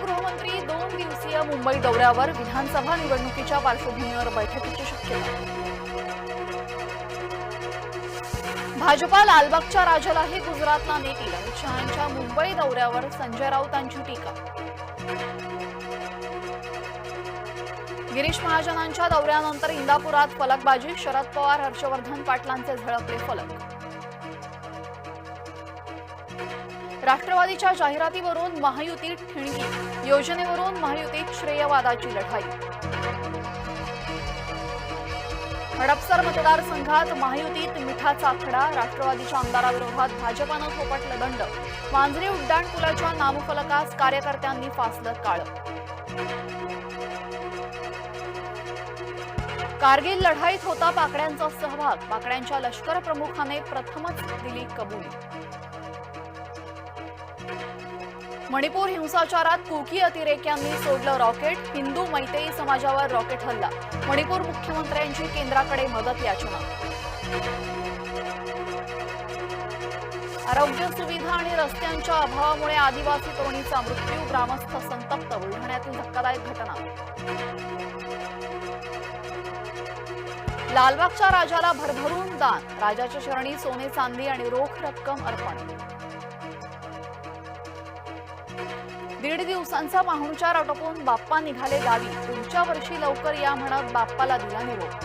गृहमंत्री दोन दिवसीय मुंबई दौऱ्यावर विधानसभा निवडणुकीच्या पार्श्वभूमीवर बैठकीची शक्यता. भाजपा लालबागच्या राजालाही गुजरातला नेतील अमित शहांच्या मुंबई दौऱ्यावर संजय राऊतांची टीका. गिरीश महाजनांच्या दौऱ्यानंतर इंदापुरात फलकबाजी शरद पवार हर्षवर्धन पाटलांचे झळकले फलक. राष्ट्रवादीच्या जाहिरातीवरून महायुती ठिणगी योजनेवरून महायुतीत श्रेयवादाची लढाई. हडपसर मतदारसंघात महायुतीत मिठाचा खडा राष्ट्रवादीच्या आमदाराविरोधात भाजपानं थोपटलं दंड. मांजरी उड्डाण पुलाच्या नामफलकास कार्यकर्त्यांनी फासलं काळं. कारगिल लढाईत होता पाकड्यांचा सहभाग. पाकड्यांच्या लष्कर प्रमुखाने प्रथमच दिली कबुली. मणिपूर हिंसाचारात कुकी अतिरेक्यांनी सोडलं रॉकेट हिंदू मैतेई समाजावर रॉकेट हल्ला. मणिपूर मुख्यमंत्र्यांची केंद्राकडे मदत याचना. आरोग्य सुविधा आणि रस्त्यांच्या अभावामुळे आदिवासी तरुणीचा मृत्यू ग्रामस्थ संतप्त बुलढाण्यातील धक्कादायक घटना. लालबागच्या राजाला भरभरून दान राजाच्या शरणी सोने चांदी आणि रोख रक्कम अर्पण. दीड दिवसांचा पाहुणचार आटोपून बाप्पा निघाले गावी. पुढच्या वर्षी लवकर या म्हणत बाप्पाला दिला निरोप.